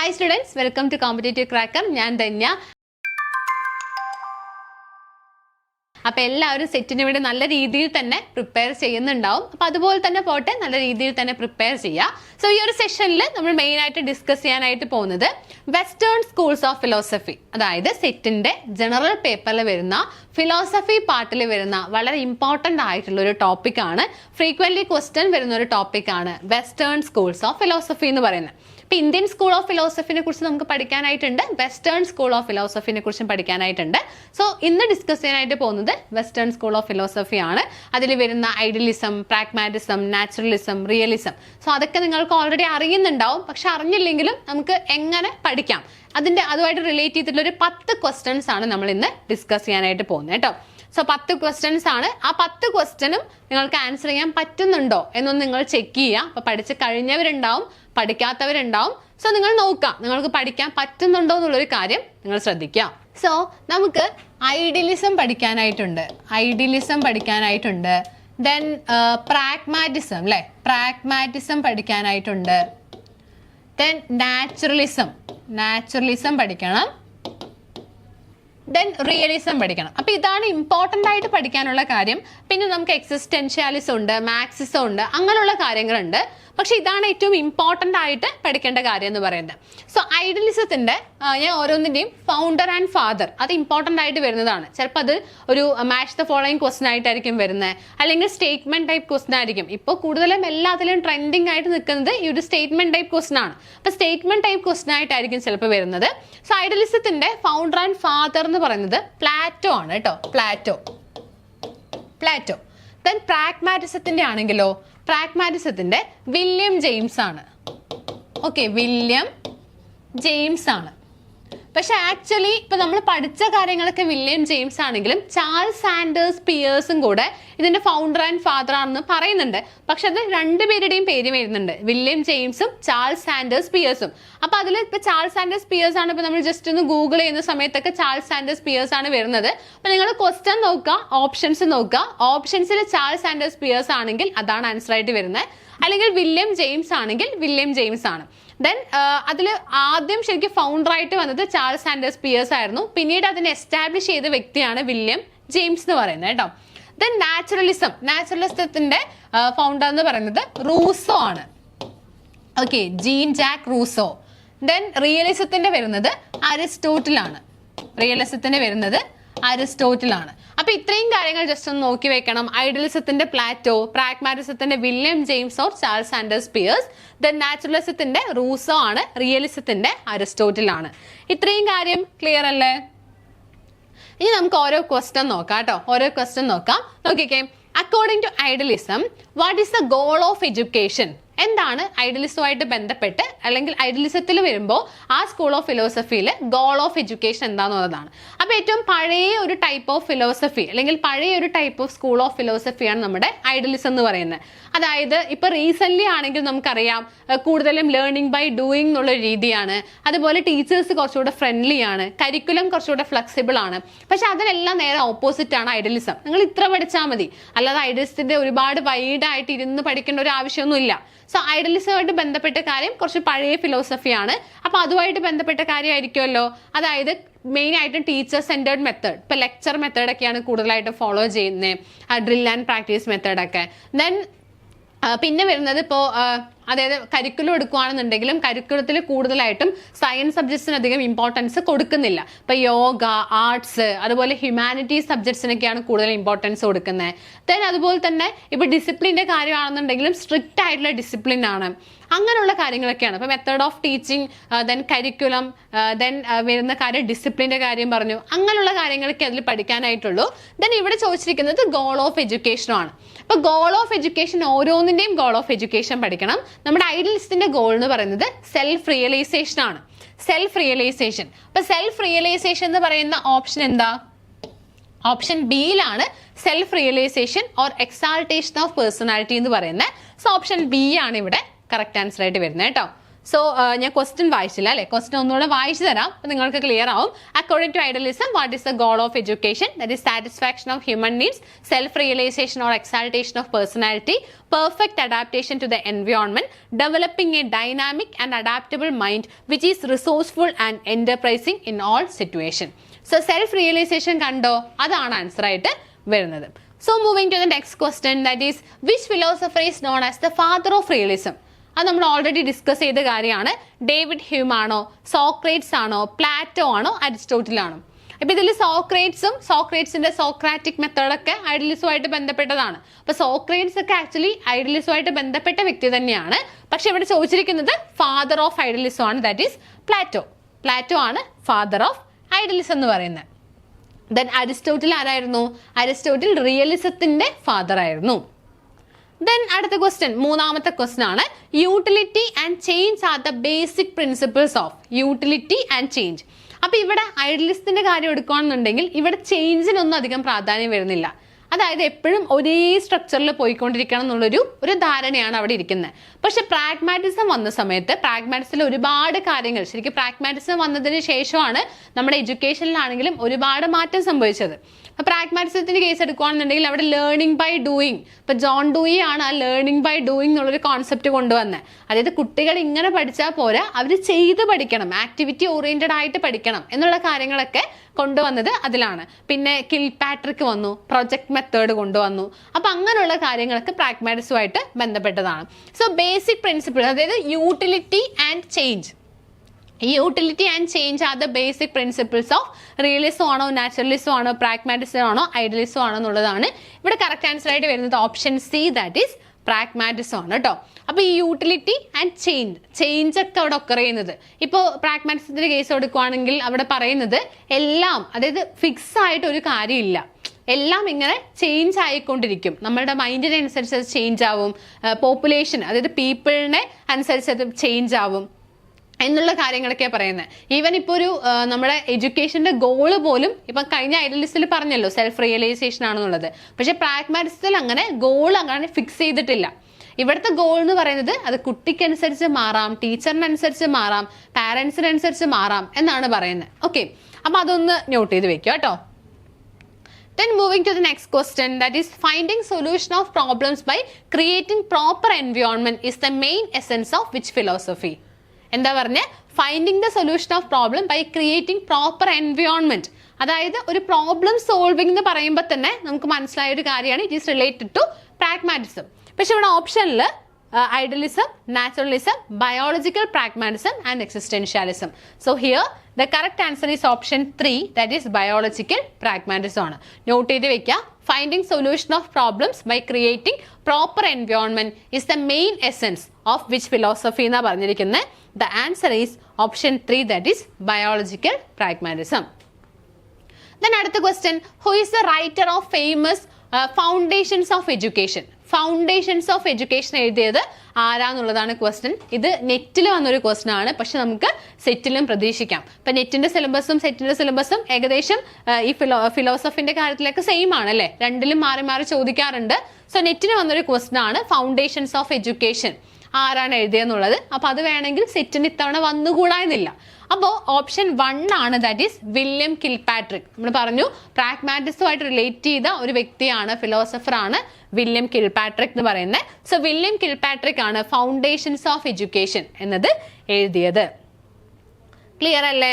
Hi students welcome to competitive cracker ഞാൻ ധന്യ. അപ്പൊ എല്ലാവരും സെറ്റിന് വേണ്ടി നല്ല രീതിയിൽ തന്നെ പ്രിപ്പയർ ചെയ്യുന്നുണ്ടാവും. അപ്പൊ അതുപോലെ തന്നെ പോട്ടെ നല്ല രീതിയിൽ തന്നെ പ്രിപ്പയർ ചെയ്യുക സോ ഈ ഒരു സെഷനിൽ നമ്മൾ മെയിൻ ആയിട്ട് ഡിസ്കസ് ചെയ്യാനായിട്ട് പോകുന്നത് വെസ്റ്റേൺ സ്കൂൾസ് ഓഫ് ഫിലോസഫി അതായത് സെറ്റിന്റെ ജനറൽ പേപ്പറിൽ വരുന്ന ഫിലോസഫി പാർട്ടിൽ വരുന്ന വളരെ ഇമ്പോർട്ടന്റ് ആയിട്ടുള്ള ഒരു ടോപ്പിക്കാണ് ഫ്രീക്വന്റ്ലി ക്വസ്റ്റ്യൻ വരുന്ന ഒരു ടോപ്പിക്കാണ് വെസ്റ്റേൺ സ്കൂൾസ് ഓഫ് ഫിലോസഫി എന്ന് പറയുന്നത്. ഇപ്പൊ ഇന്ത്യൻ സ്കൂൾ ഓഫ് ഫിലോസഫിനെ കുറിച്ച് നമുക്ക് പഠിക്കാനായിട്ടുണ്ട്. വെസ്റ്റേൺ സ്കൂൾ ഓഫ് ഫിലോസഫിനെ കുറിച്ചും പഠിക്കാനായിട്ടുണ്ട്. സോ ഇന്ന് ഡിസ്കസ് ചെയ്യാനായിട്ട് പോകുന്നത് വെസ്റ്റേൺ സ്കൂൾ ഓഫ് ഫിലോസഫി ആണ് അതിൽ വരുന്ന idealism pragmatism naturalism realism. So അതൊക്കെ നിങ്ങൾക്ക് ഓൾറെഡി അറിയുന്നുണ്ടാവും. പക്ഷെ അറിഞ്ഞില്ലെങ്കിലും നമുക്ക് എങ്ങനെ പഠിക്കാം? അതിന്റെ അതുമായിട്ട് റിലേറ്റ് ചെയ്തിട്ടുള്ള ഒരു പത്ത് ക്വസ്റ്റ്യൻസ് ആണ് നമ്മൾ ഇന്ന് ഡിസ്കസ് ചെയ്യാനായിട്ട് പോകുന്നത് കേട്ടോ. സോ പത്ത് ക്വസ്റ്റ്യൻസ് ആണ്. ആ പത്ത് ക്വസ്റ്റ്യനും നിങ്ങൾക്ക് ആൻസർ ചെയ്യാൻ പറ്റുന്നുണ്ടോ എന്നൊന്ന് നിങ്ങൾ ചെക്ക് ചെയ്യുക. അപ്പൊ പഠിച്ച് കഴിഞ്ഞവരുണ്ടാവും. പഠിക്കാത്തവരുണ്ടാവും. സോ നിങ്ങൾ നോക്കാം നിങ്ങൾക്ക് പഠിക്കാൻ പറ്റുന്നുണ്ടോ എന്നുള്ളൊരു കാര്യം നിങ്ങൾ ശ്രദ്ധിക്കാം സോ നമുക്ക് ഐഡിയലിസം പഠിക്കാനായിട്ടുണ്ട്. ഐഡിയലിസം പഠിക്കാനായിട്ടുണ്ട്. ദെൻ പ്രാഗ്മാറ്റിസം അല്ലെ പ്രാഗ്മാറ്റിസം പഠിക്കാനായിട്ടുണ്ട്. ദെൻ നാച്ചുറലിസം നാച്ചുറലിസം പഠിക്കണം. ദെൻ റിയലിസം പഠിക്കണം. അപ്പോൾ ഇതാണ് ഇമ്പോർട്ടന്റ് ആയിട്ട് പഠിക്കാനുള്ള കാര്യം. പിന്നെ നമുക്ക് എക്സിസ്റ്റൻഷ്യാലിസം ഉണ്ട് മാക്സിസം ഉണ്ട് അങ്ങനെയുള്ള കാര്യങ്ങളുണ്ട്. പക്ഷെ ഇതാണ് ഏറ്റവും ഇമ്പോർട്ടന്റ് ആയിട്ട് പഠിക്കേണ്ട കാര്യം എന്ന് പറയുന്നത്. സോ ഐഡലിസത്തിന്റെ ഞാൻ ഓരോന്നിന്റെയും ഫൗണ്ടർ ആൻഡ് ഫാദർ അത് ഇമ്പോർട്ടന്റ് ആയിട്ട് വരുന്നതാണ്. ചിലപ്പോൾ അത് ഒരു മാച്ച് ദ ഫോളോയിങ് ക്വസ്റ്റൻ ആയിട്ടായിരിക്കും വരുന്നത്. അല്ലെങ്കിൽ സ്റ്റേറ്റ്മെന്റ് ടൈപ്പ് ക്വസ്റ്റൻ ആയിരിക്കും. ഇപ്പോൾ കൂടുതലും എല്ലാത്തിലും ട്രെൻഡിങ് ആയിട്ട് നിൽക്കുന്നത് ഈ ഒരു സ്റ്റേറ്റ്മെന്റ് ടൈപ്പ് ക്വസ്റ്റൻ ആണ്. അപ്പോൾ സ്റ്റേറ്റ്മെന്റ് ടൈപ്പ് ക്വസ്റ്റൻ ആയിട്ടായിരിക്കും ചിലപ്പോൾ വരുന്നത്. സോ ഐഡലിസത്തിന്റെ ഫൗണ്ടർ ആൻഡ് ഫാദർ എന്ന് പറയുന്നത് പ്ലാറ്റോ ആണ് കേട്ടോ. പ്ലാറ്റോ പ്ലാറ്റോ ദെൻ പ്രാഗ്മാറ്റിസത്തിന്റെ ആണെങ്കിലോ പ്രാഗ്മാറ്റിസത്തിന്റെ വില്യം ജെയിംസ് ആണ് ഓക്കെ വില്യം ജെയിംസ് ആണ് പക്ഷെ ആക്ച്വലി ഇപ്പൊ നമ്മൾ പഠിച്ച കാര്യങ്ങളൊക്കെ വില്യം ജെയിംസ് ആണെങ്കിലും ചാൾസ് സാൻഡേഴ്സ് പിയേഴ്സും കൂടെ ഇതിന്റെ ഫൗണ്ടർ ആൻഡ് ഫാദർ ആണെന്ന് പറയുന്നുണ്ട്. പക്ഷെ അത് രണ്ടുപേരുടെയും പേര് വരുന്നുണ്ട് വില്യം ജെയിംസും ചാൾസ് സാൻഡേഴ്സ് പിയേഴ്സും. അപ്പൊ അതിൽ ഇപ്പൊ ചാൾസ് സാൻഡേഴ്സ് പിയേഴ്സ് ആണ് ഇപ്പൊ നമ്മൾ ജസ്റ്റ് ഒന്ന് ഗൂഗിൾ ചെയ്യുന്ന സമയത്തൊക്കെ ചാൾസ് സാൻഡേഴ്സ് പിയേഴ്സ് ആണ് വരുന്നത്. അപ്പൊ നിങ്ങൾ ക്വസ്റ്റ്യൻ നോക്കുക ഓപ്ഷൻസ് നോക്കുക. ഓപ്ഷൻസിൽ ചാൾസ് സാൻഡേഴ്സ് പിയേഴ്സ് ആണെങ്കിൽ അതാണ് ആൻസർ ആയിട്ട് വരുന്നത്. അല്ലെങ്കിൽ വില്യം ജെയിംസ് ആണെങ്കിൽ വില്യം ജെയിംസ് ആണ്. ദെൻ അതിൽ ആദ്യം ശരിക്കും ഫൗണ്ടർ ആയിട്ട് വന്നത് ചാൾസ് ആൻഡേഴ്സ് പിയേഴ്സ് ആയിരുന്നു. പിന്നീട് അതിനെ എസ്റ്റാബ്ലിഷ് ചെയ്ത വ്യക്തിയാണ് വില്യം ജെയിംസ് എന്ന് പറയുന്നത് കേട്ടോ. ദെൻ നാച്ചുറലിസം നാച്ചുറലിസത്തിന്റെ ഫൗണ്ടർ എന്ന് പറയുന്നത് റൂസോ ആണ്. Okay Jean Jacques Rousseau. Then റിയലിസത്തിന്റെ വരുന്നത് അരിസ്റ്റോട്ടിലാണ് റിയലിസത്തിന്റെ വരുന്നത് അരിസ്റ്റോട്ടിലാണ് അപ്പൊ ഇത്രയും കാര്യങ്ങൾ ജസ്റ്റ് ഒന്ന് നോക്കി വെക്കണം. ഐഡിയലിസത്തിന്റെ Plato പ്രാഗ്മാറ്റിസത്തിന്റെ William James or Charles Sanders Peirce then നാച്ചുറലിസത്തിന്റെ Rousseau ആണ് റിയലിസത്തിന്റെ അരിസ്റ്റോട്ടിലാണ് ഇത്രയും കാര്യം ക്ലിയർ അല്ലേ? ഇനി നമുക്ക് ഓരോ ക്വസ്റ്റ്യൻ നോക്കാം കേട്ടോ ഓരോ ക്വസ്റ്റ്യൻ നോക്കാം. നോക്കിക്കേ. According to idealism what is the goal of education എന്താണ് ഐഡലിസവുമായിട്ട് ബന്ധപ്പെട്ട് അല്ലെങ്കിൽ ഐഡലിസത്തിൽ വരുമ്പോൾ ആ സ്കൂൾ ഓഫ് ഫിലോസഫിയിൽ ഗോൾ ഓഫ് എഡ്യൂക്കേഷൻ എന്താണെന്നുള്ളതാണ് അപ്പോൾ ഏറ്റവും പഴയ ഒരു ടൈപ്പ് ഓഫ് ഫിലോസഫി അല്ലെങ്കിൽ പഴയ ഒരു ടൈപ്പ് ഓഫ് സ്കൂൾ ഓഫ് ഫിലോസഫിയാണ് നമ്മുടെ ഐഡലിസം എന്ന് പറയുന്നത്. അതായത് ഇപ്പോൾ റീസെന്റ്ലി ആണെങ്കിൽ നമുക്കറിയാം കൂടുതലും ലേണിംഗ് ബൈ ഡൂയിങ് എന്നുള്ള രീതിയാണ്. അതുപോലെ ടീച്ചേഴ്സ് കുറച്ചുകൂടെ ഫ്രണ്ട്ലി ആണ്. കരിക്കുലം കുറച്ചുകൂടെ ഫ്ലെക്സിബിൾ ആണ്. പക്ഷെ അതിനെല്ലാം നേരെ ഓപ്പോസിറ്റ് ആണ് ഐഡലിസം നിങ്ങൾ ഇത്ര പഠിച്ചാൽ മതി. അല്ലാതെ ഐഡലിസത്തിന്റെ ഒരുപാട് വൈഡായിട്ട് ഇരുന്ന് പഠിക്കേണ്ട ഒരു ആവശ്യമൊന്നുമില്ല. സോ ഐഡലിസമായിട്ട് ബന്ധപ്പെട്ട കാര്യം കുറച്ച് പഴയ ഫിലോസഫിയാണ് അപ്പൊ അതുമായിട്ട് ബന്ധപ്പെട്ട കാര്യമായിരിക്കുമല്ലോ. അതായത് മെയിൻ ആയിട്ട് ടീച്ചർ സെന്റേർഡ് മെത്തേഡ് ഇപ്പൊ ലെക്ചർ മെത്തേഡ് ഒക്കെയാണ് കൂടുതലായിട്ട് ഫോളോ ചെയ്യുന്നത്. ഡ്രിൽ ആൻഡ് പ്രാക്ടീസ് മെത്തേഡ് ഒക്കെ. ദെൻ പിന്നെ വരുന്നത് ഇപ്പോൾ അതായത് കരിക്കുലം എടുക്കുകയാണെന്നുണ്ടെങ്കിലും കരിക്കുലത്തിൽ കൂടുതലായിട്ടും സയൻസ് സബ്ജക്ട്സിന് അധികം ഇമ്പോർട്ടൻസ് കൊടുക്കുന്നില്ല. ഇപ്പൊ യോഗ ആർട്സ് അതുപോലെ ഹ്യൂമാനിറ്റീസ് സബ്ജക്ട്സിനൊക്കെയാണ് കൂടുതൽ ഇമ്പോർട്ടൻസ് കൊടുക്കുന്നത്. ദെൻ അതുപോലെ തന്നെ ഇപ്പൊ ഡിസിപ്ലിന്റെ കാര്യമാണെന്നുണ്ടെങ്കിലും സ്ട്രിക്റ്റ് ആയിട്ടുള്ള ഡിസിപ്ലിൻ ആണ്. അങ്ങനെയുള്ള കാര്യങ്ങളൊക്കെയാണ്. ഇപ്പൊ method of teaching then curriculum then വരുന്ന കാര്യം ഡിസിപ്ലിന്റെ കാര്യം പറഞ്ഞു. അങ്ങനെയുള്ള കാര്യങ്ങളൊക്കെ അതിൽ പഠിക്കാനായിട്ടുള്ളൂ. ദെൻ ഇവിടെ ചോദിച്ചിരിക്കുന്നത് ഗോൾ ഓഫ് എഡ്യൂക്കേഷനും ആണ്. അപ്പൊ ഗോൾ ഓഫ് എഡ്യൂക്കേഷൻ ഓരോന്നിന്റെയും ഗോൾ ഓഫ് എഡ്യൂക്കേഷൻ പഠിക്കണം. നമ്മുടെ ഐഡലിസ്റ്റിന്റെ ഗോൾ എന്ന് പറയുന്നത് സെൽഫ് റിയലൈസേഷൻ ആണ്. സെൽഫ് റിയലൈസേഷൻ അപ്പൊ സെൽഫ് റിയലൈസേഷൻ എന്ന് പറയുന്ന ഓപ്ഷൻ എന്താ? Option ബിയിലാണ് self realisation or exaltation of personality എന്ന് പറയുന്നത്. സോ ഓപ്ഷൻ ബി ആണ് ഇവിടെ കറക്റ്റ് ആൻസർ ആയിട്ട് വരുന്നത് കേട്ടോ. സോ ഞാൻ ക്വസ്റ്റ്യൻ വായിച്ചില്ല അല്ലെ? ക്വസ്റ്റ്യൻ ഒന്നുകൂടെ വായിച്ചു തരാം. നിങ്ങൾക്ക് ക്ലിയർ ആവും. According to idealism what is the goal of education that is satisfaction of human needs self realization or exaltation of personality perfect adaptation to the environment developing a dynamic and adaptable mind which is resourceful and enterprising in all situation so self realization കണ്ടോ? അതാണ് answer ആയിട്ട് വരുന്നത്. So moving to the next question that is which philosopher is known as the father of realism അത് നമ്മൾ already discuss ചെയ്ത കാര്യമാണ്. David Hume ആണോ Socrates ആണോ? പ്ലാറ്റോ ആണോ? അരിസ്റ്റോട്ടിൽ ആണോ അപ്പൊ ഇതിൽ സോക്രേറ്റ്സും സോക്രേറ്റ്സിന്റെ സോക്രാറ്റിക് മെത്തേഡൊക്കെ ഐഡലിസുമായിട്ട് ബന്ധപ്പെട്ടതാണ്. അപ്പോൾ സോക്രേറ്റ്സ് ഒക്കെ ആക്ച്വലി ഐഡലിസുമായിട്ട് ബന്ധപ്പെട്ട വ്യക്തി തന്നെയാണ്. പക്ഷെ ഇവിടെ ചോദിച്ചിരിക്കുന്നത് ഫാദർ ഓഫ് ഐഡലിസം ആണ്. ദാറ്റ് ഈസ് പ്ലാറ്റോ പ്ലാറ്റോ ആണ് ഫാദർ ഓഫ് ഐഡലിസം എന്ന് പറയുന്നത്. ദെൻ അരിസ്റ്റോട്ടിൽ ആരായിരുന്നു? അരിസ്റ്റോട്ടിൽ റിയലിസത്തിന്റെ ഫാദർ ആയിരുന്നു. ദെൻ അടുത്ത ക്വസ്റ്റ്യൻ മൂന്നാമത്തെ ക്വസ്റ്റ്യൻ ആണ്. Utility and change are the basic principles of utility and change അപ്പൊ ഇവിടെ ഐഡിയലിസ്റ്റിന്റെ കാര്യം എടുക്കുകയാണെന്നുണ്ടെങ്കിൽ ഇവിടെ ചേഞ്ചിനൊന്നും അധികം പ്രാധാന്യം വരുന്നില്ല. അതായത് എപ്പോഴും ഒരേ സ്ട്രക്ചറിൽ പോയിക്കൊണ്ടിരിക്കണം എന്നുള്ളൊരു ഒരു ധാരണയാണ് അവിടെ ഇരിക്കുന്നത്. പക്ഷെ പ്രാഗ്മാറ്റിസം വന്ന സമയത്ത് പ്രാഗ്മാറ്റിസിൽ ഒരുപാട് കാര്യങ്ങൾ ശരിക്കും പ്രാഗ്മാറ്റിസം വന്നതിന് ശേഷമാണ് നമ്മുടെ എഡ്യൂക്കേഷനിലാണെങ്കിലും ഒരുപാട് മാറ്റം സംഭവിച്ചത്. പ്രാഗ്മാറ്റിസത്തിന്റെ കേസ് എടുക്കുകയാണെന്നുണ്ടെങ്കിൽ അവിടെ ലേണിംഗ് ബൈ ഡൂയിങ് ഇപ്പോൾ ജോൺ ഡൂയി ആണ് ആ ലേണിംഗ് ബൈ ഡൂയിങ് എന്നുള്ളൊരു കോൺസെപ്റ്റ് കൊണ്ടുവന്നത്. അതായത് കുട്ടികൾ ഇങ്ങനെ പഠിച്ചാൽ പോരാ അവർ ചെയ്ത് പഠിക്കണം ആക്ടിവിറ്റി ഓറിയന്റഡ് ആയിട്ട് പഠിക്കണം എന്നുള്ള കാര്യങ്ങളൊക്കെ കൊണ്ടുവന്നത് അതിലാണ്. പിന്നെ കിൽ പാട്രിക് വന്നു പ്രൊജക്ട് മെത്തേഡ് കൊണ്ടുവന്നു. അപ്പൊ അങ്ങനെയുള്ള കാര്യങ്ങളൊക്കെ പ്രാഗ്മാറ്റിസുമായിട്ട് ബന്ധപ്പെട്ടതാണ്. സോ ബേസിക് പ്രിൻസിപ്പിൾ അതായത് utility and change utility and change are the basic principles of realism ആണോ നാച്ചുറലിസം ആണോ പ്രാഗ്മാറ്റിസം ആണോ ഐഡിയലിസം ആണോ എന്നുള്ളതാണ്. ഇവിടെ കറക്റ്റ് ആൻസർ ആയിട്ട് വരുന്നത് option C that is pragmatism ആണ് കേട്ടോ അപ്പോൾ ഈ യൂട്ടിലിറ്റി ആൻഡ് ചേഞ്ച് ചേഞ്ച് ഒക്കെ അവിടെ ഒക്കർ ചെയ്യുന്നത്. ഇപ്പോൾ പ്രാഗ്മാറ്റിസത്തിന്റെ കേസ് എടുക്കുകയാണെങ്കിൽ അവിടെ പറയുന്നത് എല്ലാം അതായത് ഫിക്സ് ആയിട്ട് ഒരു കാര്യമില്ല. എല്ലാം ഇങ്ങനെ ചേഞ്ച് ആയിക്കൊണ്ടിരിക്കും. നമ്മളുടെ മൈൻഡിനനുസരിച്ച് അത് ചേഞ്ച് ആവും. പോപ്പുലേഷൻ അതായത് പീപ്പിളിനെ അനുസരിച്ച് അത് ചേഞ്ച് ആവും. എന്നുള്ള കാര്യങ്ങളൊക്കെ പറയുന്നത്. ഈവൻ ഇപ്പോൾ ഒരു നമ്മുടെ എഡ്യൂക്കേഷന്റെ ഗോൾ പോലും ഇപ്പം കഴിഞ്ഞ ഐഡലിസ്റ്റിൽ പറഞ്ഞല്ലോ സെൽഫ് റിയലൈസേഷൻ ആണെന്നുള്ളത്. പക്ഷേ പ്രാഗ്മാറ്റിസത്തിൽ അങ്ങനെ ഗോൾ അങ്ങനെ ഫിക്സ് ചെയ്തിട്ടില്ല. ഇവിടുത്തെ ഗോൾ എന്ന് പറയുന്നത് അത് കുട്ടിക്കനുസരിച്ച് മാറാം ടീച്ചറിനനുസരിച്ച് മാറാം പാരൻസിനനുസരിച്ച് മാറാം എന്നാണ് പറയുന്നത്. ഓക്കെ അപ്പം അതൊന്ന് നോട്ട് ചെയ്ത് വെക്കുക കേട്ടോ. Then moving to the next question that is finding solution of problems by creating proper environment is the main essence of which philosophy? എന്താ പറഞ്ഞേ? Finding the solution of problem by creating proper environment അതായത് ഒരു problem solving എന്ന് പറയുമ്പോൾ തന്നെ നമുക്ക് മനസ്സിലായ ഒരു കാര്യമാണ്. It is related to pragmatism പക്ഷെ ഇവിടെ ഓപ്ഷനിൽ idealism naturalism biological pragmatism and existentialism so here the correct answer is option three that is biological pragmatism ആണ്. നോട്ട് ചെയ്ത് വെക്കുക finding solution of problems by creating proper environment is the main essence of which philosophy എന്നാണ് പറഞ്ഞിരിക്കുന്നത് the answer is option three that is biological pragmatism then അടുത്ത question who is the writer of famous foundations of education foundations of education എഴുതിയത് ആരാന്നുള്ളതാണ് question ഇത് നെറ്റിൽ വന്നൊരു question ആണ്. പക്ഷെ നമുക്ക് സെറ്റിലും പ്രതീക്ഷിക്കാം. ഇപ്പം നെറ്റിന്റെ സിലബസും സെറ്റിന്റെ സിലബസും ഏകദേശം ഈ ഫിലോ ഫിലോസഫിന്റെ കാര്യത്തിലൊക്കെ സെയിം ആണ് അല്ലേ? രണ്ടിലും മാറി മാറി ചോദിക്കാറുണ്ട്. സോ നെറ്റിന് വന്നൊരു ക്വസ്റ്റ്യൻ ആണ് ഫൗണ്ടേഷൻസ് ഓഫ് എഡ്യൂക്കേഷൻ ആരാണ് എഴുതിയെന്നുള്ളത്. അപ്പൊ അത് വേണമെങ്കിൽ സെറ്റിന് ഇത്തവണ വന്നുകൂടായെന്നില്ല അപ്പോൾ ഓപ്ഷൻ വൺ ആണ് ദാറ്റ് ഈസ് വില്യം കിൽപാട്രിക് നമ്മൾ പറഞ്ഞു പ്രാഗ്മാറ്റിസുമായിട്ട് റിലേറ്റ് ചെയ്ത ഒരു വ്യക്തിയാണ് ഫിലോസഫർ ആണ് വില്യം കിൽപാട്രിക് എന്ന് പറയുന്നത്. സോ വില്യം കിൽപാട്രിക് ആണ് ഫൗണ്ടേഷൻസ് ഓഫ് എഡ്യൂക്കേഷൻ എന്നത് എഴുതിയത്. ക്ലിയർ അല്ലേ?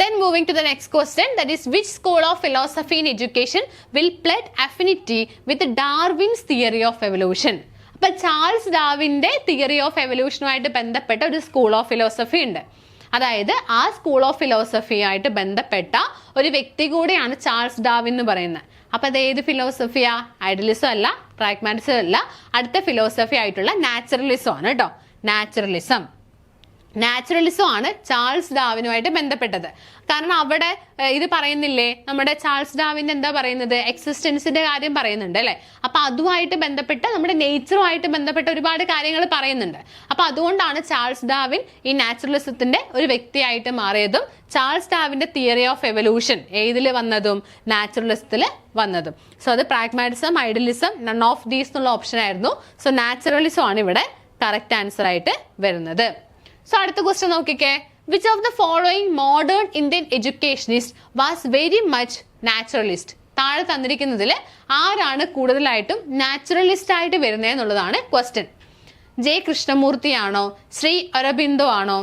Then moving to the next question that is which school of philosophy in education will പ്ലെറ്റ് affinity with Darwin's theory of evolution? അപ്പൊ Charles ഡാവിന്റെ theory of എവല്യൂഷനുമായിട്ട് ബന്ധപ്പെട്ട ഒരു സ്കൂൾ ഓഫ് ഫിലോസഫി ഉണ്ട്. അതായത് ആ സ്കൂൾ ഓഫ് ഫിലോസഫിയായിട്ട് ബന്ധപ്പെട്ട ഒരു വ്യക്തി കൂടെയാണ് ചാൾസ് ഡാവിൻ എന്ന് പറയുന്നത്. അപ്പൊ അത് ഏത് ഫിലോസഫിയാ? ഐഡലിസം അല്ല പ്രാഗ്മാറ്റിസം അല്ല അടുത്ത ഫിലോസഫി ആയിട്ടുള്ള നാച്ചുറലിസം ആണ് കേട്ടോ നാച്ചുറലിസം. നാച്ചുറലിസം ആണ് ചാൾസ് ഡാവിനുമായിട്ട് ബന്ധപ്പെട്ടത്. കാരണം അവിടെ ഇത് പറയുന്നില്ലേ? നമ്മുടെ ചാൾസ് ഡാവിന്റെ എന്താ പറയുന്നത്? എക്സിസ്റ്റൻസിന്റെ കാര്യം പറയുന്നുണ്ട് അല്ലേ? അപ്പൊ അതുമായിട്ട് ബന്ധപ്പെട്ട് നമ്മുടെ നേച്ചറുമായിട്ട് ബന്ധപ്പെട്ട ഒരുപാട് കാര്യങ്ങൾ പറയുന്നുണ്ട്. അപ്പൊ അതുകൊണ്ടാണ് ചാൾസ് ഡാവിൻ ഈ നാച്ചുറലിസത്തിന്റെ ഒരു വ്യക്തിയായിട്ട് മാറിയതും ചാൾസ് ഡാവിന്റെ തിയറി ഓഫ് എവല്യൂഷൻ ഏതിൽ വന്നതും നാച്ചുറലിസത്തിൽ വന്നതും. സോ അത് pragmatism idealism none of these എന്നുള്ള ഓപ്ഷൻ ആയിരുന്നു സോ നാച്ചുറലിസം ആണ് ഇവിടെ കറക്റ്റ് ആൻസർ ആയിട്ട് വരുന്നത്. സോ അടുത്ത ക്വസ്റ്റ്യൻ നോക്കിക്കേ. Which of the following modern Indian educationist was very much naturalist താഴെ തന്നിരിക്കുന്നതിൽ ആരാണ് കൂടുതലായിട്ടും നാച്ചുറലിസ്റ്റ് ആയിട്ട് വരുന്നത് എന്നുള്ളതാണ് ക്വസ്റ്റ്യൻ ജെ കൃഷ്ണമൂർത്തി ആണോ? ശ്രീ അരബിന്ദോ ആണോ?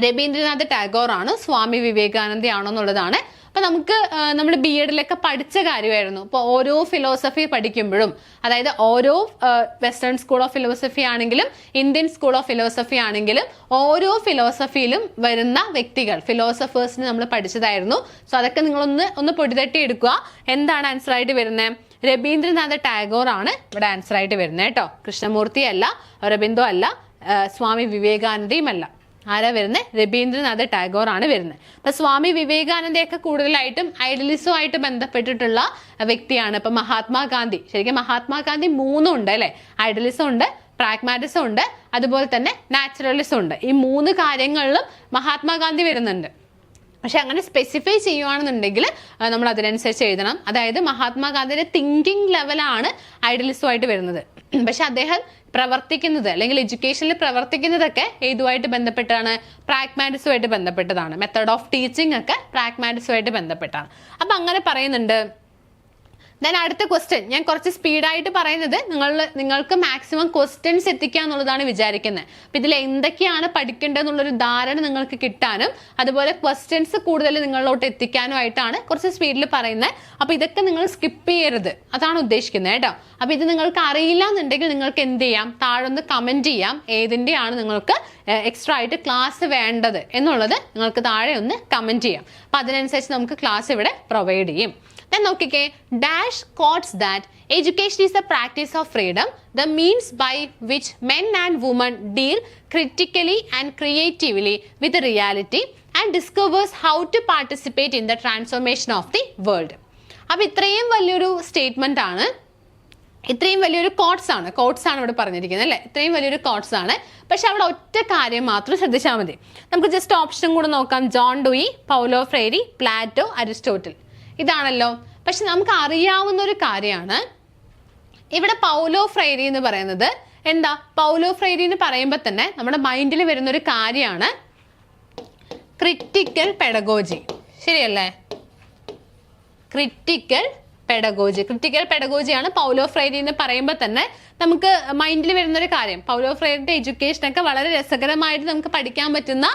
രവീന്ദ്രനാഥ് ടാഗോർ ആണോ? സ്വാമി വിവേകാനന്ദ ആണോ എന്നുള്ളതാണ് അപ്പൊ നമുക്ക് നമ്മൾ ബി എഡിലൊക്കെ പഠിച്ച കാര്യമായിരുന്നു. ഇപ്പോൾ ഓരോ ഫിലോസഫി പഠിക്കുമ്പോഴും അതായത് ഓരോ വെസ്റ്റേൺ സ്കൂൾ ഓഫ് ഫിലോസഫി ആണെങ്കിലും ഇന്ത്യൻ സ്കൂൾ ഓഫ് ഫിലോസഫി ആണെങ്കിലും ഓരോ ഫിലോസഫിയിലും വരുന്ന വ്യക്തികൾ ഫിലോസഫേഴ്സിന് നമ്മൾ പഠിച്ചതായിരുന്നു. സോ അതൊക്കെ നിങ്ങളൊന്ന് ഒന്ന് പൊടിതട്ടി എടുക്കുക എന്താണ് ആൻസർ ആയിട്ട് വരുന്നത് രവീന്ദ്രനാഥ ടാഗോർ ആണ് ഇവിടെ ആൻസർ ആയിട്ട് വരുന്നത് കേട്ടോ. കൃഷ്ണമൂർത്തി അല്ല അരബിന്ദോ അല്ല സ്വാമി വിവേകാനന്ദയും അല്ല ആരാ വരുന്നത് രവീന്ദ്രനാഥ് ടാഗോർ ആണ് വരുന്നത് അപ്പൊ സ്വാമി വിവേകാനന്ദയൊക്കെ കൂടുതലായിട്ടും ഐഡലിസവുമായിട്ട് ബന്ധപ്പെട്ടിട്ടുള്ള വ്യക്തിയാണ് ഇപ്പൊ മഹാത്മാഗാന്ധി. ശരിക്കും മഹാത്മാഗാന്ധി മൂന്നും ഉണ്ട് അല്ലെ? ഐഡലിസം ഉണ്ട് പ്രാഗ്മാറ്റിസം ഉണ്ട് അതുപോലെ തന്നെ നാച്ചുറലിസം ഉണ്ട്. ഈ മൂന്ന് കാര്യങ്ങളിലും മഹാത്മാഗാന്ധി വരുന്നുണ്ട്. പക്ഷെ അങ്ങനെ സ്പെസിഫൈ ചെയ്യുവാണെന്നുണ്ടെങ്കിൽ നമ്മൾ അതിനനുസരിച്ച് എഴുതണം. അതായത് മഹാത്മാഗാന്ധിയുടെ തിങ്കിങ് ലെവലാണ് ഐഡലിസമായിട്ട് വരുന്നത്. പക്ഷെ അദ്ദേഹം പ്രവർത്തിക്കുന്നത് അല്ലെങ്കിൽ എഡ്യൂക്കേഷനിൽ പ്രവർത്തിക്കുന്നതൊക്കെ ഏതുമായിട്ട് ബന്ധപ്പെട്ടാണ്. പ്രാഗ്മാറ്റിക്സുമായിട്ട് ബന്ധപ്പെട്ടതാണ്. മെത്തേഡ് ഓഫ് ടീച്ചിങ് ഒക്കെ പ്രാഗ്മാറ്റിക്സുമായിട്ട് ബന്ധപ്പെട്ടാണ്. അപ്പം അങ്ങനെ പറയുന്നുണ്ട് ദെൻ അടുത്ത ക്വസ്റ്റ്യൻ ഞാൻ കുറച്ച് സ്പീഡായിട്ട് പറയുന്നത് നിങ്ങൾ നിങ്ങൾക്ക് മാക്സിമം ക്വസ്റ്റ്യൻസ് എത്തിക്കുക എന്നുള്ളതാണ് വിചാരിക്കുന്നത് അപ്പം ഇതിൽ എന്തൊക്കെയാണ് പഠിക്കേണ്ടതെന്നുള്ളൊരു ധാരണ നിങ്ങൾക്ക് കിട്ടാനും അതുപോലെ ക്വസ്റ്റ്യൻസ് കൂടുതൽ നിങ്ങളിലോട്ട് എത്തിക്കാനുമായിട്ടാണ് കുറച്ച് സ്പീഡിൽ പറയുന്നത് അപ്പോൾ ഇതൊക്കെ നിങ്ങൾ സ്കിപ്പ് ചെയ്യരുത്. അതാണ് ഉദ്ദേശിക്കുന്നത് കേട്ടോ. അപ്പോൾ ഇത് നിങ്ങൾക്ക് അറിയില്ല എന്നുണ്ടെങ്കിൽ നിങ്ങൾക്ക് എന്ത് ചെയ്യാം? താഴൊന്ന് കമന്റ് ചെയ്യാം. ഏതിന്റെയാണ് നിങ്ങൾക്ക് എക്സ്ട്രാ ആയിട്ട് ക്ലാസ് വേണ്ടത് എന്നുള്ളത് നിങ്ങൾക്ക് താഴെ ഒന്ന് കമന്റ് ചെയ്യാം. അപ്പം അതിനനുസരിച്ച് നമുക്ക് ക്ലാസ് ഇവിടെ പ്രൊവൈഡ് ചെയ്യും. Then നോക്കിക്കേ dash quotes that education is a practice of freedom the means by which men and women deal critically and creatively with reality and discovers how to participate in the transformation of the world അപ്പോൾ ഇത്രയും വലിയൊരു statement ആണ്. ഇത്രയും വലിയൊരു quotes ആണ്. Quotes ആണ് ഇവിടെ പറഞ്ഞിരിക്കുന്നത് അല്ലേ? ഇത്രയും വലിയൊരു കോട്ട്സ് ആണ്. പക്ഷെ അവിടെ ഒറ്റ കാര്യം മാത്രം ശ്രദ്ധിച്ചാൽ മതി. നമുക്ക് ജസ്റ്റ് ഓപ്ഷൻ കൂടെ നോക്കാം. John Dewey Paulo Freire Plato Aristotle ഇതാണല്ലോ. പക്ഷെ നമുക്ക് അറിയാവുന്ന ഒരു കാര്യമാണ്. ഇവിടെ പൗലോ ഫ്രൈരി എന്ന് പറയുന്നത് എന്താ? പൗലോ ഫ്രൈരി എന്ന് പറയുമ്പോൾ തന്നെ നമ്മുടെ മൈൻഡിൽ വരുന്ന ഒരു കാര്യമാണ്. ക്രിറ്റിക്കൽ പെഡഗോജി ശരിയല്ലേ? ക്രിറ്റിക്കൽ പെഡഗോജി ക്രിറ്റിക്കൽ പെഡഗോജിയാണ് പൗലോ ഫ്രൈരി എന്ന് പറയുമ്പോൾ തന്നെ നമുക്ക് മൈൻഡിൽ വരുന്ന ഒരു കാര്യം. പൗലോ ഫ്രൈരിന്റെ എഡ്യൂക്കേഷൻ ഒക്കെ വളരെ രസകരമായിട്ട് നമുക്ക് പഠിക്കാൻ പറ്റുന്ന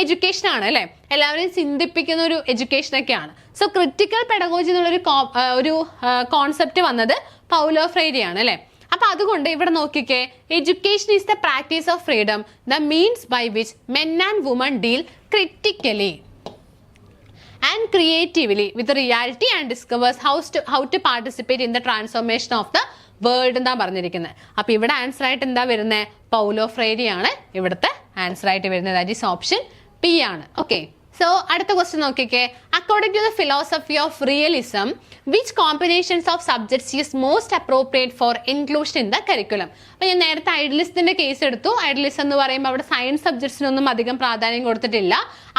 എഡ്യൂക്കേഷൻ ആണ് അല്ലേ? എല്ലാവരെയും ചിന്തിപ്പിക്കുന്ന ഒരു എഡ്യൂക്കേഷൻ ഒക്കെയാണ്. സോ ക്രിറ്റിക്കൽ പെഡഗോജി എന്നുള്ളൊരു ഒരു കോൺസെപ്റ്റ് വന്നത് പൗലോ ഫ്രൈഡിയാണ് അല്ലേ? അപ്പൊ അതുകൊണ്ട് ഇവിടെ നോക്കിക്കേ education is the practice of freedom the means by which men and women deal critically and creatively with reality and discovers how to how to participate in the transformation of the world എന്താ പറഞ്ഞിരിക്കുന്നത്. അപ്പൊ ഇവിടെ answer ആയിട്ട് എന്താ വരുന്നത് Paulo ഫ്രേരി ആണ് ഇവിടുത്തെ answer ആയിട്ട് വരുന്നത്. ദാറ്റ് ഈസ് ഓപ്ഷൻ പി ആണ്. ഓക്കെ സോ അടുത്ത ക്വസ്റ്റ്യൻ നോക്കിക്കേ. According to the philosophy of realism which combinations of subjects is most appropriate for inclusion in the curriculum അപ്പൊ ഞാൻ നേരത്തെ ഐഡലിസ്റ്റിന്റെ കേസ് എടുത്തു. ഐഡലിസം എന്ന് പറയുമ്പോൾ അവിടെ സയൻസ് സബ്ജക്ട്സിനൊന്നും അധികം പ്രാധാന്യം കൊടുത്തിട്ടില്ല.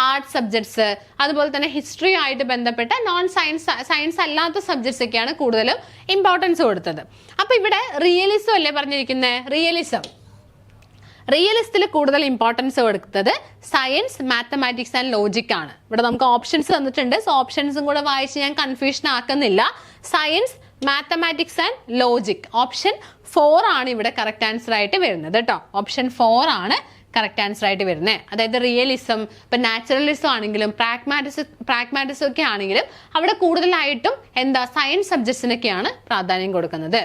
ആർട്സ് സബ്ജക്ട്സ് അതുപോലെ തന്നെ ഹിസ്റ്ററി ആയിട്ട് ബന്ധപ്പെട്ട നോൺ സയൻസ് സയൻസ് അല്ലാത്ത സബ്ജക്ട്സ് ഒക്കെയാണ് കൂടുതലും ഇമ്പോർട്ടൻസ് കൊടുത്തത്. അപ്പൊ ഇവിടെ റിയലിസം അല്ലേ പറഞ്ഞിരിക്കുന്നത് റിയലിസം റിയലിസ്റ്റിൽ കൂടുതൽ ഇമ്പോർട്ടൻസ് കൊടുത്തത് സയൻസ് മാത്തമാറ്റിക്സ് ആൻഡ് ലോജിക് ആണ്. ഇവിടെ നമുക്ക് ഓപ്ഷൻസ് തന്നിട്ടുണ്ട്. സോ ഓപ്ഷൻസും കൂടെ വായിച്ച് ഞാൻ confusion ആക്കുന്നില്ല. Science mathematics and logic option four ആണ് ഇവിടെ കറക്റ്റ് ആൻസർ ആയിട്ട് വരുന്നത് കേട്ടോ ഓപ്ഷൻ ഫോർ ആണ് കറക്റ്റ് ആൻസർ ആയിട്ട് വരുന്നത്. അതായത് റിയലിസം ഇപ്പം നാച്ചുറലിസം ആണെങ്കിലും പ്രാഗ്മാറ്റിസം പ്രാഗ്മാറ്റിസം ഒക്കെ ആണെങ്കിലും അവിടെ കൂടുതലായിട്ടും എന്താ സയൻസ് സബ്ജക്ട്സിനൊക്കെയാണ് പ്രാധാന്യം കൊടുക്കുന്നത്.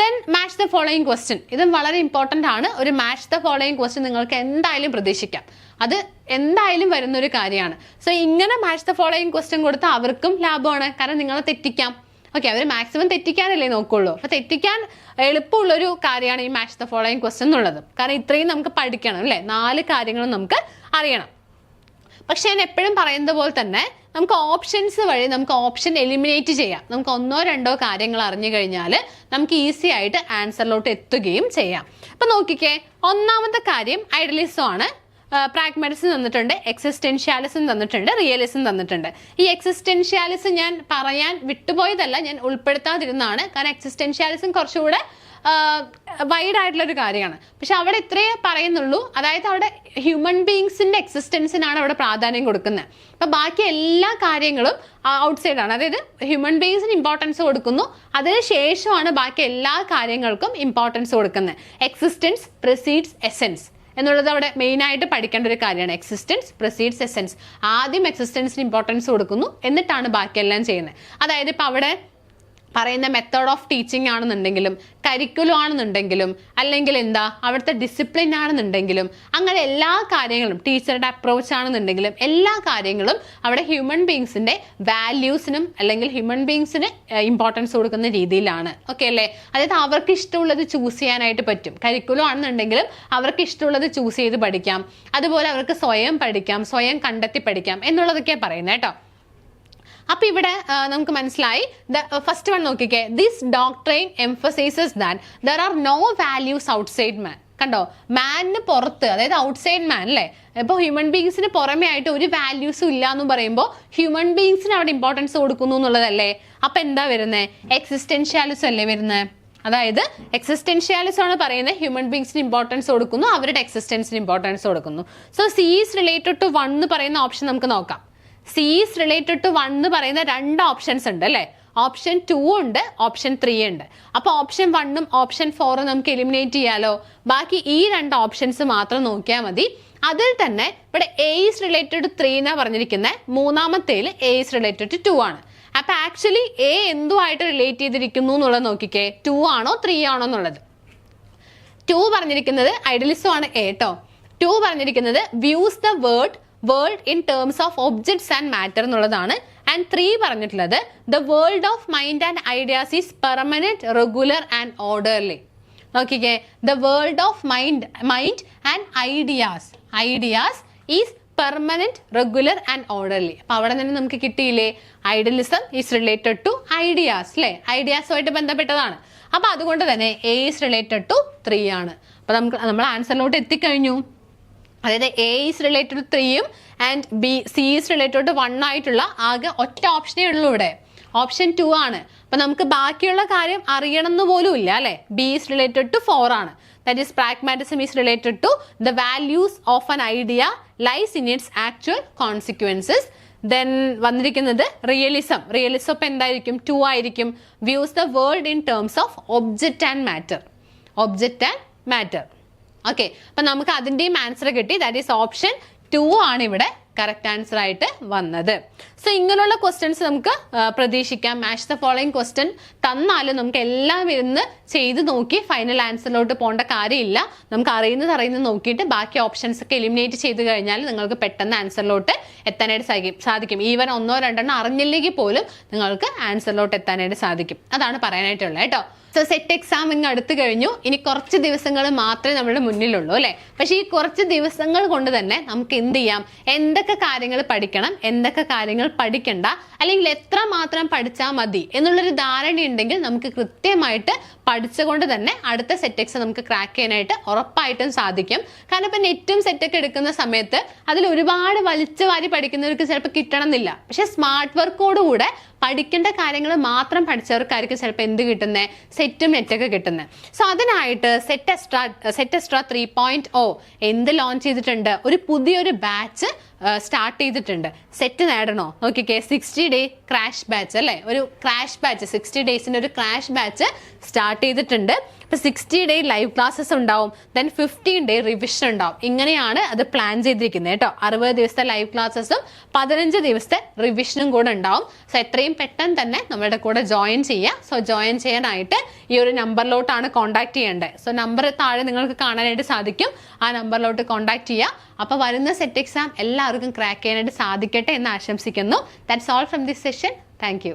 Then match the following question ഇതും വളരെ ഇമ്പോർട്ടന്റ് ആണ്. ഒരു മാച്ച് ദ ഫോളോയിങ് ക്വസ്റ്റ്യൻ നിങ്ങൾക്ക് എന്തായാലും പ്രതീക്ഷിക്കാം. അത് എന്തായാലും വരുന്ന ഒരു കാര്യമാണ്. സോ ഇങ്ങനെ മാച്ച് ദ ഫോളോയിങ് ക്വസ്റ്റ്യൻ കൊടുത്താൽ അവർക്കും ലാഭമാണ്. കാരണം നിങ്ങളെ തെറ്റിക്കാം. ഓക്കെ അവർ മാക്സിമം തെറ്റിക്കാനല്ലേ നോക്കുള്ളൂ. അപ്പോൾ തെറ്റിക്കാൻ എളുപ്പമുള്ളൊരു കാര്യമാണ് ഈ മാച്ച് ദ ഫോളോയിങ് ക്വസ്റ്റ്യൻ എന്നുള്ളത്. കാരണം ഇത്രയും നമുക്ക് പഠിക്കണം അല്ലേ? നാല് കാര്യങ്ങളും നമുക്ക് അറിയണം. പക്ഷെ ഞാൻ എപ്പോഴും പറയുന്നത് പോലെ തന്നെ നമുക്ക് ഓപ്ഷൻസ് വഴി നമുക്ക് ഓപ്ഷൻ എലിമിനേറ്റ് ചെയ്യാം. നമുക്ക് ഒന്നോ രണ്ടോ കാര്യങ്ങൾ അറിഞ്ഞു കഴിഞ്ഞാൽ നമുക്ക് ഈസി ആയിട്ട് ആൻസറിലോട്ട് എത്തുകയും ചെയ്യാം. അപ്പം നോക്കിക്കേ ഒന്നാമത്തെ കാര്യം ഐഡലിസം ആണ്. പ്രാഗ്മാറ്റിസം തന്നിട്ടുണ്ട് എക്സിസ്റ്റൻഷ്യാലിസം തന്നിട്ടുണ്ട് റിയലിസം തന്നിട്ടുണ്ട്. ഈ എക്സിസ്റ്റൻഷ്യാലിസം ഞാൻ പറയാൻ വിട്ടുപോയതല്ല ഞാൻ ഉൾപ്പെടുത്താതിരുന്നാണ് കാരണം എക്സിസ്റ്റൻഷ്യാലിസം കുറച്ചുകൂടെ വൈഡ് ആയിട്ടുള്ള ഒരു കാര്യമാണ്. പക്ഷെ അവിടെ ഇത്രയേ പറയുന്നുള്ളൂ. അതായത് അവിടെ ഹ്യൂമൻ ബീങ്സിന്റെ എക്സിസ്റ്റൻസിനാണ് അവിടെ പ്രാധാന്യം കൊടുക്കുന്നത്. അപ്പൊ ബാക്കി എല്ലാ കാര്യങ്ങളും ഔട്ട്സൈഡ് ആണ്. അതായത് ഹ്യൂമൻ ബീങ്സിന് ഇമ്പോർട്ടൻസ് കൊടുക്കുന്നു. അതിന് ശേഷമാണ് ബാക്കി എല്ലാ കാര്യങ്ങൾക്കും ഇമ്പോർട്ടൻസ് കൊടുക്കുന്നത്. എക്സിസ്റ്റൻസ് പ്രസീഡ്സ് എസെൻസ് എന്നുള്ളത് അവിടെ മെയിൻ ആയിട്ട് പഠിക്കേണ്ട ഒരു കാര്യമാണ്. എക്സിസ്റ്റൻസ് പ്രസീഡ്സ് എസെൻസ് ആദ്യം എക്സിസ്റ്റൻസിന് ഇമ്പോർട്ടൻസ് കൊടുക്കുന്നു. എന്നിട്ടാണ് ബാക്കിയെല്ലാം ചെയ്യുന്നത്. അതായത് ഇപ്പൊ അവിടെ പറയുന്ന മെത്തേഡ് ഓഫ് ടീച്ചിങ് ആണെന്നുണ്ടെങ്കിലും കരിക്കുലം ആണെന്നുണ്ടെങ്കിലും അല്ലെങ്കിൽ എന്താ അവിടുത്തെ ഡിസിപ്ലിൻ ആണെന്നുണ്ടെങ്കിലും അങ്ങനെ എല്ലാ കാര്യങ്ങളും ടീച്ചറുടെ അപ്രോച്ച് ആണെന്നുണ്ടെങ്കിലും എല്ലാ കാര്യങ്ങളും അവിടെ ഹ്യൂമൻ ബീങ്സിന്റെ വാല്യൂസിനും അല്ലെങ്കിൽ ഹ്യൂമൻ ബീങ്സിന് ഇമ്പോർട്ടൻസ് കൊടുക്കുന്ന രീതിയിലാണ്. ഓക്കെ അല്ലേ? അതായത് അവർക്ക് ഇഷ്ടമുള്ളത് ചൂസ് ചെയ്യാനായിട്ട് പറ്റും. കരിക്കുലം ആണെന്നുണ്ടെങ്കിലും അവർക്ക് ഇഷ്ടമുള്ളത് ചൂസ് ചെയ്ത് പഠിക്കാം. അതുപോലെ അവർക്ക് സ്വയം പഠിക്കാം സ്വയം കണ്ടെത്തി പഠിക്കാം എന്നുള്ളതൊക്കെ പറയുന്നത് കേട്ടോ. അപ്പൊ ഇവിടെ നമുക്ക് മനസ്സിലായി. ഫസ്റ്റ് വൺ നോക്കിക്കേ. This doctrine emphasizes that there are no values outside man കണ്ടോ? മാനിന് പുറത്ത് അതായത് ഔട്ട്സൈഡ് മാൻ അല്ലേ? ഇപ്പോൾ ഹ്യൂമൻ ബീങ്സിന് പുറമേ ആയിട്ട് ഒരു വാല്യൂസും ഇല്ല എന്ന് പറയുമ്പോൾ ഹ്യൂമൻ ബീങ്സിന് അവിടെ ഇമ്പോർട്ടൻസ് കൊടുക്കുന്നു എന്നുള്ളതല്ലേ? അപ്പൊ എന്താ വരുന്നത് എക്സിസ്റ്റൻഷ്യാലിസം അല്ലേ വരുന്നത് അതായത് എക്സിസ്റ്റൻഷ്യാലിസം ആണ് പറയുന്നത് ഹ്യൂമൻ ബീങ്സിന് ഇമ്പോർട്ടൻസ് കൊടുക്കുന്നു അവരുടെ എക്സിസ്റ്റൻസിന് ഇമ്പോർട്ടൻസ് കൊടുക്കുന്നു. So C is related to one എന്ന് പറയുന്ന ഓപ്ഷൻ നമുക്ക് നോക്കാം. C is related to one എന്ന് പറയുന്ന രണ്ട് ഓപ്ഷൻസ് ഉണ്ട് അല്ലേ? ഓപ്ഷൻ ടു ഉണ്ട് ഓപ്ഷൻ ത്രീ ഉണ്ട്. അപ്പോൾ ഓപ്ഷൻ വണ്ണും ഓപ്ഷൻ ഫോറും നമുക്ക് എലിമിനേറ്റ് ചെയ്യാലോ? ബാക്കി ഈ രണ്ട് ഓപ്ഷൻസ് മാത്രം നോക്കിയാൽ മതി. അതിൽ തന്നെ ഇവിടെ എയ്സ് റിലേറ്റഡ് ത്രീ എന്നാ പറഞ്ഞിരിക്കുന്നത് മൂന്നാമത്തേൽ എയ്സ് റിലേറ്റഡ് ടു ആണ്. അപ്പൊ ആക്ച്വലി എ എന്തുമായിട്ട് റിലേറ്റ് ചെയ്തിരിക്കുന്നു എന്നുള്ളത് നോക്കിക്കേ. ടു ആണോ ത്രീ ആണോ എന്നുള്ളത്. ടു പറഞ്ഞിരിക്കുന്നത് ഐഡലിസം ആണ് എ കേട്ടോ. ടു പറഞ്ഞിരിക്കുന്നത് views the word world in terms of objects and matter എന്നുള്ളതാണ്. ആൻഡ് ത്രീ പറഞ്ഞിട്ടുള്ളത് the world of mind and ideas is permanent regular and orderly നോക്കിക്കേ the world of mind mind and ideas ideas is permanent regular and orderly അപ്പൊ അവിടെ നിന്ന് നമുക്ക് കിട്ടിയില്ലേ? Idealism is related to ideas അല്ലേ ഐഡിയാസുമായിട്ട് ബന്ധപ്പെട്ടതാണ്. അപ്പൊ അതുകൊണ്ട് തന്നെ A is related to three ആണ്. അപ്പൊ നമുക്ക് നമ്മൾ ആൻസറിലോട്ട് എത്തിക്കഴിഞ്ഞു. അതായത് എ ഈസ് റിലേറ്റഡ് ത്രീയും and B C is related to one ആയിട്ടുള്ള ആകെ ഒറ്റ ഓപ്ഷനേ ഉള്ളൂ ഇവിടെ. ഓപ്ഷൻ ടു ആണ്. അപ്പൊ നമുക്ക് ബാക്കിയുള്ള കാര്യം അറിയണം എന്ന് പോലും ഇല്ല അല്ലെ? B is related to four ആണ്. That is pragmatism is related to the values of an idea lies in its actual consequences then വന്നിരിക്കുന്നത് റിയലിസം റിയലിസം ഇപ്പം എന്തായിരിക്കും? ടു ആയിരിക്കും. Views the world in terms of object and matter object and matter okay അപ്പൊ നമുക്ക് അതിന്റെയും answer കിട്ടി. That is option two ആണ് ഇവിടെ കറക്റ്റ് ആൻസർ ആയിട്ട് വന്നത്. സോ ഇങ്ങനെയുള്ള ക്വസ്റ്റ്യൻസ് നമുക്ക് പ്രതീക്ഷിക്കാം. മാച്ച് ദ ഫോളോയിങ് ക്വസ്റ്റ്യൻ തന്നാലും നമുക്ക് എല്ലാം ഇരുന്ന് ചെയ്ത് നോക്കി ഫൈനൽ ആൻസറിലോട്ട് പോകേണ്ട കാര്യമില്ല. നമുക്ക് അറിയുന്നത് അറിയുന്നത് നോക്കിയിട്ട് ബാക്കി ഓപ്ഷൻസ് ഒക്കെ എലിമിനേറ്റ് ചെയ്ത് കഴിഞ്ഞാൽ നിങ്ങൾക്ക് പെട്ടെന്ന് ആൻസറിലോട്ട് എത്താനായിട്ട് സാധിക്കും. സാധിക്കും. ഈവൻ ഒന്നോ രണ്ടെണ്ണോ അറിഞ്ഞില്ലെങ്കിൽ പോലും നിങ്ങൾക്ക് ആൻസറിലോട്ട് എത്താനായിട്ട് സാധിക്കും. അതാണ് പറയാനായിട്ടുള്ളത് കേട്ടോ. സോ സെറ്റ് എക്സാം ഇങ്ങ് അടുത്ത് കഴിഞ്ഞു. ഇനി കുറച്ച് ദിവസങ്ങൾ മാത്രമേ നമ്മുടെ മുന്നിലുള്ളൂ അല്ലേ? പക്ഷേ ഈ കുറച്ച് ദിവസങ്ങൾ കൊണ്ട് തന്നെ നമുക്ക് എന്ത് ചെയ്യാം? എന്തൊക്കെ കാര്യങ്ങൾ പഠിക്കണം? എന്തൊക്കെ കാര്യങ്ങൾ പഠിക്കണ്ട? അല്ലെങ്കിൽ എത്ര മാത്രം പഠിച്ചാൽ മതി? എന്നുള്ളൊരു ധാരണയുണ്ടെങ്കിൽ നമുക്ക് കൃത്യമായിട്ട് പഠിച്ചുകൊണ്ട് തന്നെ അടുത്ത സെറ്റ് എക്സാം നമുക്ക് ക്രാക്ക് ചെയ്യാനായിട്ട് ഉറപ്പായിട്ടും സാധിക്കും. കാരണം ഇപ്പം നെറ്റും സെറ്റൊക്കെ എടുക്കുന്ന സമയത്ത് അതിൽ ഒരുപാട് വലിച്ചു വാരി പഠിക്കുന്നവർക്ക് ചിലപ്പോൾ കിട്ടണമെന്നില്ല. പക്ഷേ സ്മാർട്ട് വർക്കോടുകൂടെ പഠിക്കേണ്ട കാര്യങ്ങൾ മാത്രം പഠിച്ചവർക്കായിരിക്കും ചിലപ്പോൾ എന്ത് കിട്ടുന്നത് സെറ്റും നെറ്റൊക്കെ കിട്ടുന്നത് സോ അതിനായിട്ട് set extra set extra three point O എന്ത് ലോഞ്ച് ചെയ്തിട്ടുണ്ട്? ഒരു പുതിയൊരു ബാച്ച് സ്റ്റാർട്ട് ചെയ്തിട്ടുണ്ട്. സെറ്റ് നേടണോ നോക്കിക്കേ സിക്സ്റ്റി ഡേ ക്രാഷ് ബാച്ച് അല്ലേ? ഒരു ക്രാഷ് ബാച്ച് സിക്സ്റ്റി ഡേയ്സിന്റെ ഒരു ക്രാഷ് ബാച്ച് സ്റ്റാർട്ട് ചെയ്തിട്ടുണ്ട്. ഇപ്പൊ സിക്സ്റ്റി ഡേ ലൈവ് ക്ലാസ്സസ് ഉണ്ടാവും. ദെൻ ഫിഫ്റ്റീൻ ഡേ റിവിഷൻ ഉണ്ടാവും. ഇങ്ങനെയാണ് അത് പ്ലാൻ ചെയ്തിരിക്കുന്നത് കേട്ടോ. അറുപത് ദിവസത്തെ ലൈവ് ക്ലാസ്സസും പതിനഞ്ച് ദിവസത്തെ റിവിഷനും കൂടെ ഉണ്ടാവും. സോ എത്രയും പെട്ടെന്ന് തന്നെ നമ്മളുടെ കൂടെ ജോയിൻ ചെയ്യുക സോ ജോയിൻ ചെയ്യാനായിട്ട് ഈ ഒരു നമ്പറിലോട്ടാണ് കോൺടാക്ട് ചെയ്യേണ്ടത്. സോ നമ്പർ താഴെ നിങ്ങൾക്ക് കാണാനായിട്ട് സാധിക്കും. ആ നമ്പറിലോട്ട് കോൺടാക്ട് ചെയ്യുക അപ്പോൾ വരുന്ന സെറ്റ് എക്സാം എല്ലാവർക്കും ക്രാക്ക് ചെയ്യാനായിട്ട് സാധിക്കട്ടെ എന്ന് ആശംസിക്കുന്നു. That's all from this session thank